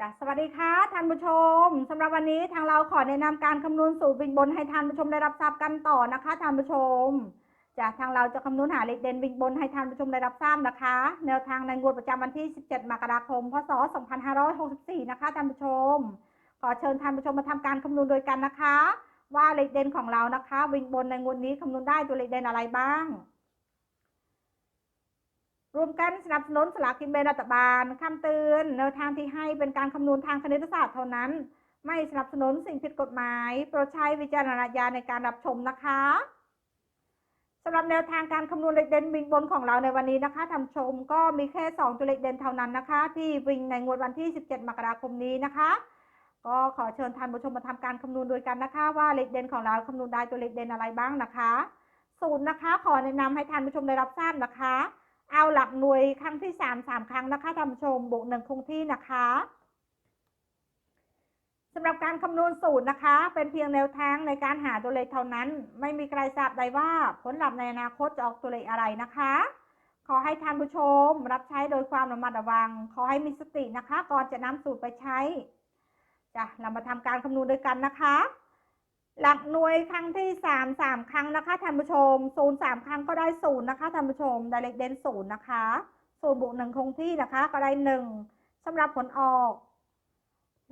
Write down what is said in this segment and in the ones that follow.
จ้ะสวัสดีค่ะท่านผู้ชมสำหรับวันนี้ทางเราขอแนะนำการคำนวณสูตรวิ่งบนให้ท่านผู้ชมได้รับทราบกันต่อนะคะท่านผู้ชมจ้ะทางเราจะคำนวณหาเลขเด่นวิ่งบนให้ท่านผู้ชมได้รับทราบนะคะ แนวทางในงวดประจำวันที่ 17 มกราคม พศ 2564 นะคะท่านผู้ชม ขอเชิญท่านผู้ชมมาทำการคำนวณโดยกันนะคะ ว่าเลขเด่นของเรานะคะ วิ่งบนในงวดนี้คำนวณได้ตัวเลขเด่นอะไรบ้าง รวมกันสนับสนุนสลากกินแบ่งรัฐบาลคำเตือนแนวทางที่ให้เป็นการคำนวณทางคณิตศาสตร์เท่านั้น ไม่สนับสนุนสิ่งผิดกฎหมาย โปรดใช้วิจารณญาณในการรับชมนะคะสำหรับแนวทางการคำนวณเลขเด่นวิ่งบนของเราในวันนี้นะคะท่านชมก็มีแค่ 2 ตัวเลขเด่นเท่านั้นนะคะ ที่วิ่งในงวดวันที่ 17 มกราคมนี้นะคะ ก็ขอเชิญท่านผู้ชมมาทำการคำนวณโดยกันนะคะ ว่าเลขเด่นของเราคำนวณได้ตัวเลขเด่นอะไรบ้างนะคะศูนย์นะคะ ขอแนะนำให้ท่านผู้ชมได้รับทราบนะคะ เอาหลักหน่วยครั้งที่สามสามครั้งนะคะท่านผู้ชมบวกหนึ่งคงที่นะคะสำหรับการคำนวณสูตรนะคะ เป็นเพียงแนวทางในการหาตัวเลขเท่านั้น ไม่มีใครทราบได้ว่าผลลัพธ์ในอนาคตจะออกตัวเลขอะไรนะคะ ขอให้ท่านผู้ชม รับใช้โดยความระมัดระวัง ขอให้มีสตินะคะ ก่อนจะนำสูตรไปใช้จ้ะเรามาทำการคำนวณด้วยกันนะคะ หลักหน่วยครั้งที่สามสามครั้งนะคะท่านผู้ชมศูนย์สามครั้งก็ได้ศูนย์นะคะท่านผู้ชมไดเลขเด่นศูนย์นะคะศูนย์บวกหนึ่งคงที่นะคะ ก็ได้หนึ่งสำหรับผลออก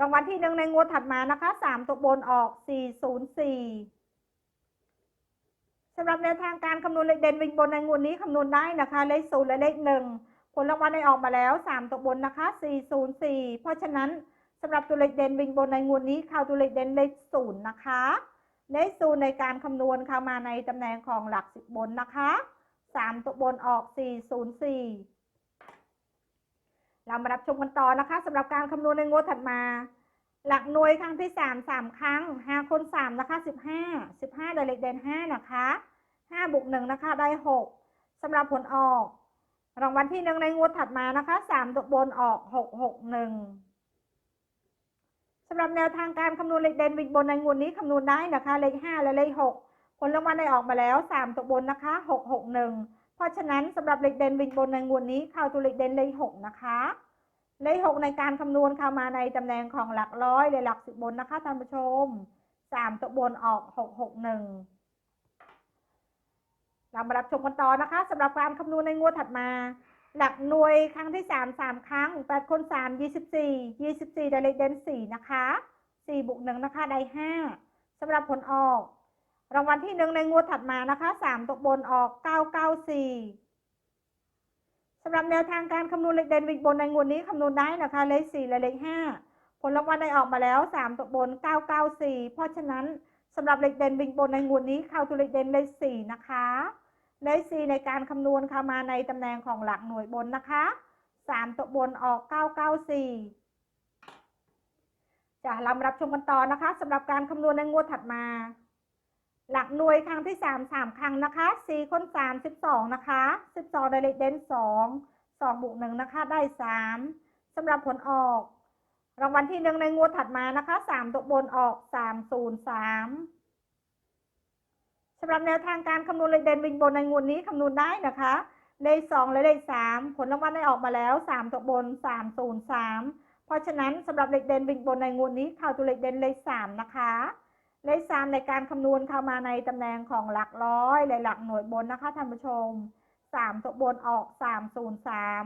รางวัลที่หนึ่งในงวดถัดมานะคะสามตัวบนออกสี่ศูนย์สี่สำหรับแนวทางการคำนวณเลขเด่นวิ่งบนในงวดนี้คำนวณได้นะคะ เลขศูนย์และเลขหนึ่งผลรางวัลได้ออกมาแล้วสามตัวบนนะคะสี่ศูนย์สี่เพราะฉะนั้นสำหรับตัวเลขเด่นวิ่งบนในงวดนี้ข้าตัวเลขเด่นเลขศูนย์นะคะ เลขศูนย์ในการคำนวณเข้ามาในตำแหน่งของหลักสิบบนนะคะสามตัวบนออกสี่ศูนย์สี่เรามารับชมกันต่อนะคะสำหรับการคำนวณในงวดถัดมา หลักหน่วยครั้งที่สามสามครั้งห้าคนสามนะคะสิบห้าสิบห้าได้เลขเด่นห้านะคะห้าบวกหนึ่งนะคะได้หกสำหรับผลออก รางวัลที่หนึ่งในงวดถัดมานะคะสามตัวบนออกหกหกหนึ่ง สำหรับแนวทางการคำนวณเลขเด่นวิ่งบนในงวดนี้คำนวณได้นะคะ เลขห้าและเลขหกผลรางวัลได้ออกมาแล้วสามตัวบนนะคะหกหกหนึ่งเพราะฉะนั้นสำหรับเลขเด่นวิ่งบนในงวดนี้เข้าตัวเลขเด่นเลขหกนะคะ เลขหกในการคำนวณเข้ามาในตำแหน่งของหลักร้อยและหลักสิบบนนะคะท่านผู้ชมสามตัวบนออกหกหกหนึ่งเรามารับชมกันต่อนะคะสำหรับการคำนวณในงวดถัดมา หลักหน่วยครั้งที่สามสามครั้งแปดคนสามยี่สิบสี่ยี่สิบสี่ได้เลขเด่นสี่นะคะสี่บวกหนึ่งนะคะได้ห้าสำหรับผลออก รางวัลที่หนึ่งในงวดถัดมานะคะสามตกบนออกเก้าเก้าสี่สำหรับแนวทางการคำนวณเลขเด่นวิกบนในงวดนี้คำนวณได้นะคะเลขสี่และเลขห้าผลรางวัลได้ออกมาแล้วสามตกบนเก้าเก้าสี่เพราะฉะนั้นสำหรับเลขเด่นวิกบนในงวดนี้เข้าตัวเลขเด่นเลขสี่นะคะ เลข4ในการคำนวณเข้ามาในตำแหน่งของหลักหน่วยบนนะคะ 3 ตัวบนออก 994จะเรามารับชมกันต่อนะคะสำหรับการคำนวณในงวดถัดมา หลักหน่วยครั้งที่ 3 3 ครั้งนะคะ4คน3 12 นะคะ 12ได้เลขเด่น2 2บวก1นะคะ ได้ 3สำหรับผลออก รางวัลที่หนึ่งในงวดถัดมานะคะ 3 ตัวบนออก 303ำหรับแนวทางการคำนวณเลขเด่นวิ่งบนในงวดนี้คำนวณได้นะคะ เลขสองและเลขสามผลรางวัลได้ออกมาแล้วสามตัวบนสามศูนย์สามเพราะฉะนั้นสำหรับเลขเด่นวิ่งบนในงวดนี้เข้าตัวเลขเด่นเลขสามนะคะ เลขสามในการคำนวณเข้ามาในตำแหน่งของหลักร้อยและหลักหน่วยบนนะคะท่านผู้ชมสามตัวบนออกสามศูนย์สาม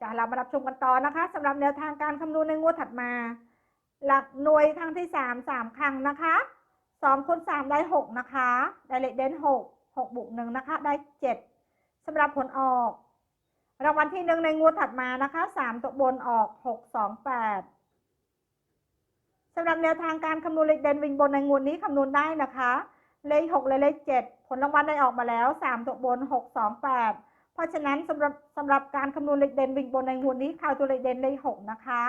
จะเรามารับชมกันต่อนะคะสำหรับแนวทางการคำนวณในงวดถัดมา หลักหน่วยครั้งที่สามสามครั้งนะคะ สองคูณสามได้หกนะคะได้เลขเด่นหกหกบวกหนึ่งนะคะ ได้เจ็ดสำหรับผลออก รางวัลที่หนึ่งในงวดถัดมานะคะสามตัวบนออกหกสองแปดสำหรับแนวทางการคำนวณเลขเด่นวิ่งบนในงวดนี้คำนวณได้นะคะ เลขหกและเลขเจ็ดผลรางวัลได้ออกมาแล้วสามตัวบนหกสองแปดเพราะฉะนั้นสำหรับสำหรับการคำนวณเลขเด่นวิ่งบนในงวดนี้ข้าวตัวเลขเด่นเลขหกนะคะ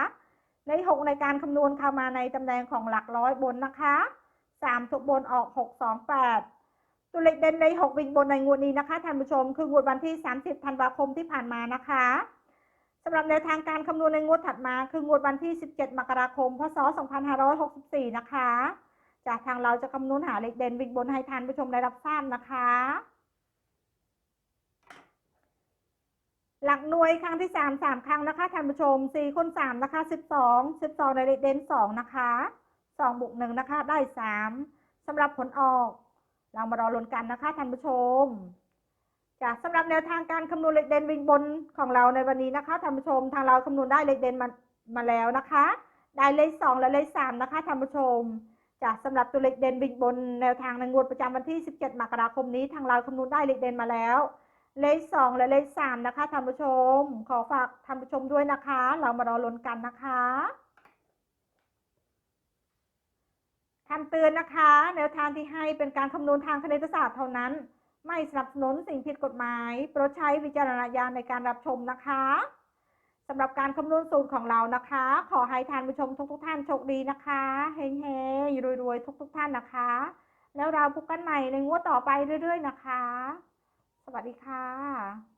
เลขหกในการคำนวณเข้ามาในตำแหน่งของหลักร้อยบนนะคะ สามถูกบนออกหกสองแปดตัวเลขเด่นในหกวิ่งบนในงวดนี้นะคะท่านผู้ชม คืองวดวันที่30ธันวาคมที่ผ่านมานะคะสำหรับแนวทางการคำนวณในงวดถัดมาคืองวดวันที่ 17 มกราคม พศ 2564 นะคะ จากทางเราจะคำนวณหาเลขเด่นวิ่งบนให้ท่านผู้ชมได้รับทราบนะคะ หลักหน่วยครั้งที่สามสามครั้งนะคะท่านผู้ชมสี่คูณสามนะคะสิบสองสิบสองในเลขเด่นสองนะคะ สองบวกหนึ่งนะคะ ได้สามสำหรับผลออก เรามารอลุ้นกันนะคะท่านผู้ชมจ้ะสำหรับแนวทางการคำนวณเลขเด่นวิ่งบนของเราในวันนี้นะคะท่านผู้ชม ทางเราคำนวณได้เลขเด่นมามาแล้วนะคะ ได้เลขสองและเลขสามนะคะท่านผู้ชมจ้ะสำหรับตัวเลขเด่นวิ่งบนแนวทางในงวดประจำวันที่ 17 มกราคมนี้ ทางเราคำนวณได้เลขเด่นมาแล้ว เลขสองและเลขสามนะคะท่านผู้ชม ขอฝากท่านผู้ชมด้วยนะคะ เรามารอลุ้นกันนะคะ คำเตือนนะคะ แนวทางที่ให้เป็นการคำนวณทางคณิตศาสตร์เท่านั้น ไม่สนับสนุนสิ่งผิดกฎหมายโปรดใช้วิจารณญาณในการรับชมนะคะสำหรับการคำนวณสูตรของเรานะคะ ขอให้ท่านผู้ชมทุกๆท่านโชคดีนะคะเฮงๆรวยๆ ทุกๆท่านนะคะ แล้วเราพบกันใหม่ในงวดต่อไปเรื่อย ๆ นะคะ สวัสดีค่ะ